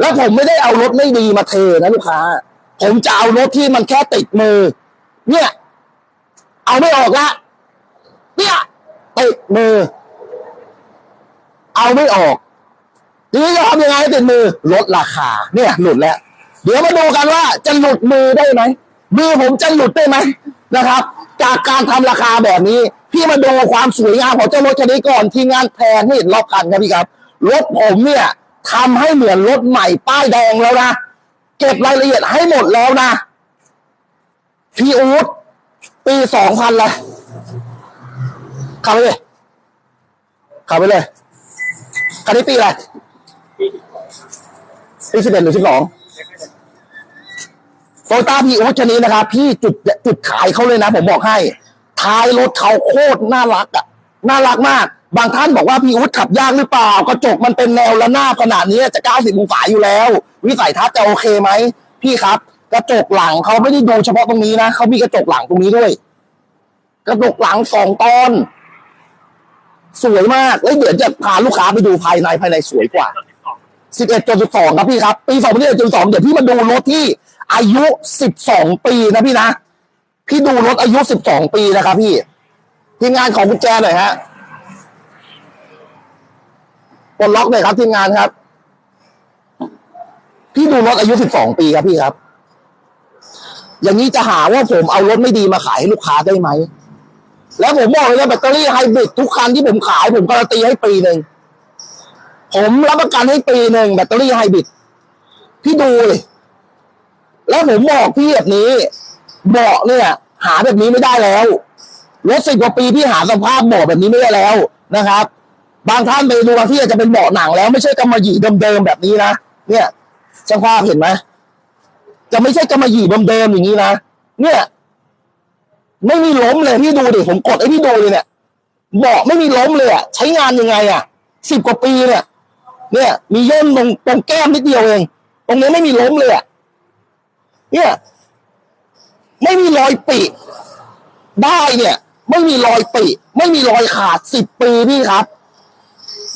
แล้วผมไม่ได้เอารถไม่ดีมาเทนะลูกค้า ผมจะเอารถที่มันแค่ติดมือ เนี่ย เอาไม่ออกละเนี่ยติดมือ เอาไม่ออกทีนี้จะทำยังไงให้ติดมือลดราคา เนี่ย หลุดแล้ว เดี๋ยวมาดูกันว่าจะหลุดมือได้ไหมมือผมจะหลุดได้ไหมนะครับ จากการทำราคาแบบนี้ พี่มาดูความสวยงามของเจ้ารถคันนี้ก่อนทีมงานแพนให้เห็นรอบคันครับพี่ครับรถผมเนี่ย ทำให้เหมือนรถใหม่ป้ายแดงแล้วนะ เก็บรายละเอียดให้หมดแล้วนะ พี่อูดปีสองพันเลยขับไปเลยขับไปเลยคันนี้ปีอะไรปีสิบเอ็ดหรือสิบสองโตต้าพี่อูดชนิดนะครับ พี่จุดจุดขายเขาเลยนะ ผมบอกให้ ท้ายรถเขาโคตรน่ารักอะ น่ารักมาก บางท่านบอกว่าพี่อูดขับยากหรือเปล่ากระจกมันเป็นแนวระนาบขนาดนี้จะเก้าสิบองศาอยู่แล้ว วิสัยทัศน์จะโอเคไหมพี่ครับ กระจกหลังเขาไม่ได้ดูเฉพาะตรงนี้นะเขามีกระจกหลังตรงนี้ด้วย กระจกหลังสองตอน สวยมากแล้วเดี๋ยวจะพาลูกค้าไปดูภายในภายในสวยกว่าสิบเอ็ดจนสิบสองครับพี่ครับ ปีสองพันเอ็ดจนสองเดี๋ยวพี่มาดูรถที่อายุสิบสองปีนะพี่นะ พี่ดูรถอายุสิบสองปีนะครับพี่ ทีมงานของกุญแจหน่อยฮะปลดล็อกหน่อยครับทีมงานครับ พี่ดูรถอายุสิบสองปีครับพี่ครับ อย่างนี้จะหาว่าผมเอารถไม่ดีมาขายให้ลูกค้าได้ไหม แล้วผมบอกเลยว่าแบตเตอรี่ไฮบริดทุกคันที่ผมขาย ผมการันตีให้ปีหนึ่ง ผมรับประกันให้ปีหนึ่งแบตเตอรี่ไฮบริดพี่ดูเลยแล้วผมบอกพี่แบบนี้เบาะเนี่ย หาแบบนี้ไม่ได้แล้ว รถสิบกว่าปีพี่หาสภาพเบาะแบบนี้ไม่ได้แล้วนะครับ บางท่านไปดูบางที่อาจจะเป็นเบาะหนังแล้วไม่ใช่กำมะหยี่เดิมๆแบบนี้นะเนี่ยช่างภาพเห็นไหมจะไม่ใช่กำมะหยี่เดิมๆอย่างนี้นะเนี่ย ไม่มีล้มเลยพี่ดูดิผมกดให้พี่ดูเลยเนี่ยเบาะไม่มีล้มเลยอะใช้งานยังไงอะสิบกว่าปีเนี่ย เนี่ย มีย่นตรงตรงแก้มนิดเดียวเองตรงนี้ไม่มีล้มเลยอะเนี่ย ไม่มีรอยปิได้เนี่ย ไม่มีรอยปิไม่มีรอยขาดสิบปีพี่ครับ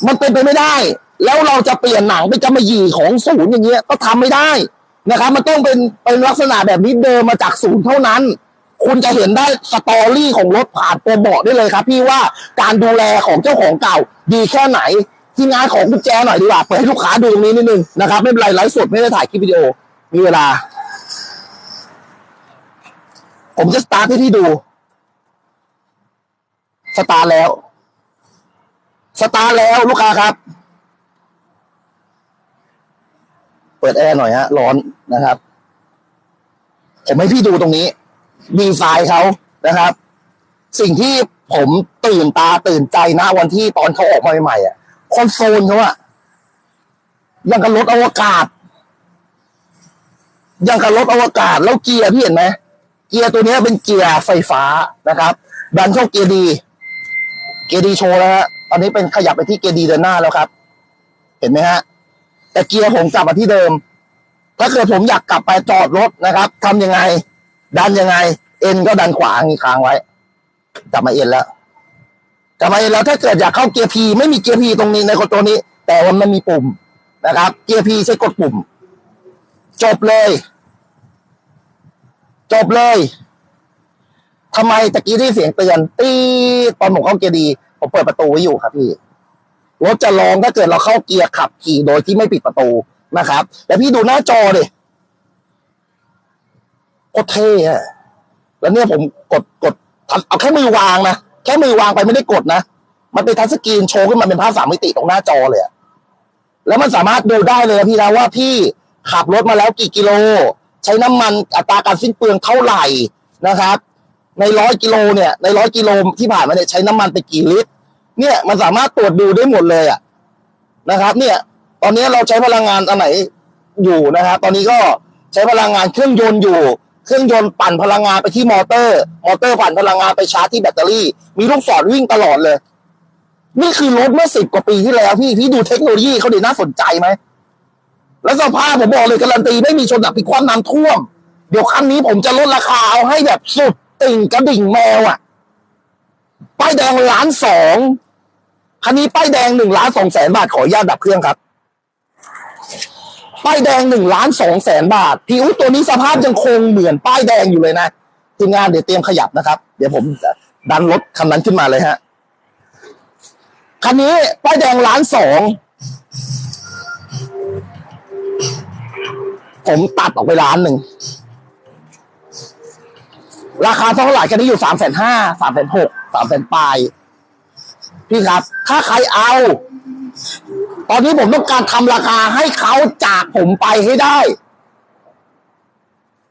มันเป็นไปไม่ได้ แล้วเราจะเปลี่ยนหนังเป็นกำมะหยี่ของศูนย์อย่างเงี้ย ก็ทำไม่ได้นะครับ มันต้องเป็นเป็นลักษณะแบบนี้เดิมมาจากศูนย์เท่านั้น คุณจะเห็นได้สตอรี่ของรถผ่านตัวเบาะได้เลยครับ พี่ว่าการดูแลของเจ้าของเก่า ดีแค่ไหนทีมงานของกุญแจหน่อยดีกว่าเปิดให้ลูกค้าดูตรงนี้นิดนึงนะครับ ไม่เป็นไรไลฟ์สดไม่ได้ถ่ายคลิปวิดีโอมีเวลา ผมจะสตาร์ทให้พี่ดู สตาร์แล้ว สตาร์แล้วลูกค้าครับ เปิดแอร์หน่อยฮะ ร้อนนะครับ ผมให้พี่ดูตรงนี้ดีไซน์เขานะครับ สิ่งที่ผมตื่นตาตื่นใจนะวันที่ตอนเขาออกมาใหม่ๆอะคอนโซลเขาอะยังกับรถอวกาศ ยังกับรถอวกาศ แล้วเกียร์พี่เห็นไหมเกียร์ตัวนี้เป็นเกียร์ไฟฟ้านะครับ ดันเข้าเกียร์ดี เกียร์ดีโชว์แล้วฮะตอนนี้เป็นขยับไปที่เกียร์ดีเดินหน้าแล้วครับ เห็นไหมฮะ แต่เกียร์ผมกลับมาที่เดิม ถ้าเกิดผมอยากกลับไปจอดรถนะครับทำยังไง ดันยังไง เอ็นก็ดันขวาอย่างนี้ค้างไว้ กลับมาเอ็นแล้วกลับมาเอ็นแล้วถ้าเกิดอยากเข้าเกียร์พีไม่มีเกียร์พีตรงนี้ในคนตัวนี้ แต่ว่ามันมีปุ่มนะครับ เกียร์พีใช้กดปุ่ม จบเลย จบเลย ทำไมตะกี้ที่เสียงเตือนตีตอนผมเข้าเกียร์ดีผมเปิดประตูไว้อยู่ครับพี่รถจะลองถ้าเกิดเราเข้าเกียร์ขับขี่โดยที่ไม่ปิดประตูนะครับแต่พี่ดูหน้าจอดิโคตรเท่อะแล้วเนี่ยผมกดกดเอาแค่มือวางนะแค่มือวางไปไม่ได้กดนะมันเป็นทัชสกรีนโชว์ขึ้นมาเป็นภาพสามมิติตรงหน้าจอเลยแล้วมันสามารถดูได้เลยนะพี่นะว่าพี่ขับรถมาแล้วกี่กิโล ใช้น้ำมันอัตราการสิ้นเปลืองเท่าไหร่นะครับ ในร้อยกิโลเนี่ย ในร้อยกิโลที่ผ่านมาเนี่ยใช้น้ำมันไปกี่ลิตร เนี่ยมันสามารถตรวจดูได้หมดเลยอะนะครับ เนี่ย ตอนนี้เราใช้พลังงานอันไหนอยู่นะครับตอนนี้ก็ใช้พลังงานเครื่องยนต์อยู่ เครื่องยนต์ปั่นพลังงานไปที่มอเตอร์ มอเตอร์ปั่นพลังงานไปชาร์จที่แบตเตอรี่ มีลูกศรวิ่งตลอดเลย นี่คือรถเมื่อสิบกว่าปีที่แล้วพี่พี่ดูเทคโนโลยีเขาดีน่าสนใจไหมแล้วสภาพผมบอกเลยการันตีไม่มีชนหนักพิความน้ำท่วม เดี๋ยวคันนี้ผมจะลดราคาเอาให้แบบสุด ติ่งกระดิ่งแมวอะ ป้ายแดงล้านสองคันนี้ป้ายแดงหนึ่งล้านสองแสนบาทขออนุญาตดับเครื่องครับ ป้ายแดงหนึ่งล้านสองแสนบาทพี่อุ๊ยตัวนี้สภาพยังคงเหมือนป้ายแดงอยู่เลยนะทีมงานเดี๋ยวเตรียมขยับนะครับ เดี๋ยวผมดันรถคันนั้นขึ้นมาเลยฮะคันนี้ป้ายแดงล้านสองผมตัดออกไปล้านหนึ่ง ราคาเท่าไหร่คันนี้อยู่สามแสนห้าสามแสนหกสามแสนปลาย พี่ครับ ถ้าใครเอา ตอนนี้ผมต้องการทำราคาให้เขาจากผมไปให้ได้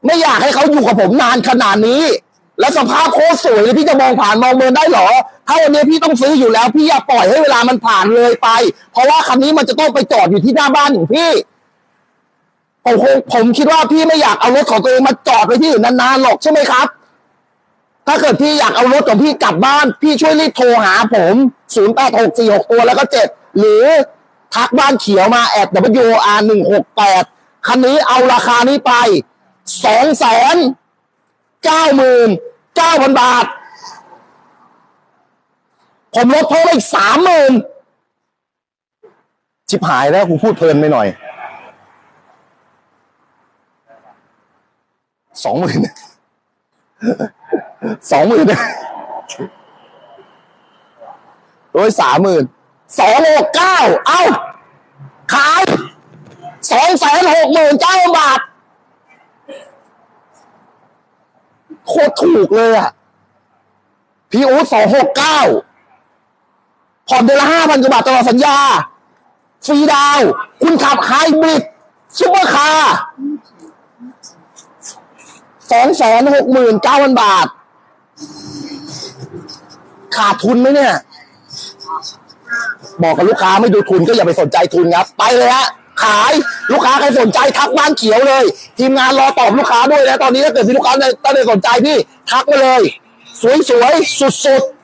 ไม่อยากให้เขาอยู่กับผมนานขนาดนี้ แล้วสภาพโคตรสวยเลยพี่จะมองผ่านมองเมินได้เหรอ ถ้าวันนี้พี่ต้องซื้ออยู่แล้ว พี่อย่าปล่อยให้เวลามันผ่านเลยไป เพราะว่าคันนี้มันจะต้องไปจอดอยู่ที่หน้าบ้านของพี่ผมคงผมคิดว่าพี่ไม่อยากเอารถของตัวเองมาจอดไว้ที่อื่นนานๆหรอกใช่ไหมครับ ถ้าเกิดพี่อยากเอารถของพี่กลับบ้าน พี่ช่วยรีบโทรหาผม0 8 6 4 6ตัวแล้วก็เจ็ดหรือทักบ้านเขียวมาแอด WR 1 6 8คันนี้เอาราคานี้ไปสองแสนเก้าหมื่นเก้าพันบาท ผมลดเพิ่มอีกสามหมื่นชิบหายแล้วกูพูดเพลินไปหน่อยสองหมื่น สองหมื่นโดยสามหมื่นสองหกเก้าเอ้า ขายสองแสนหกหมื่นเก้าบาท โคตรถูกเลยอะ พี่อู๊ดสองหกเก้าผ่อนเดือนละห้าพันกว่าบาทตลอดสัญญา ฟรีดาว คุณขับไฮบริดซุปเปอร์คาร์สองแสนหกหมื่นเก้าพันบาท ขาดทุนไหมเนี่ย บอกกับลูกค้าไม่ดูทุนก็อย่าไปสนใจทุนครับ ไปเลยฮะขายลูกค้าใครสนใจทักบ้านเขียวเลย ทีมงานรอตอบลูกค้าด้วยนะตอนนี้ถ้าเกิดมีลูกค้าตั้งใจสนใจพี่ทักมาเลย สวยๆสุดๆ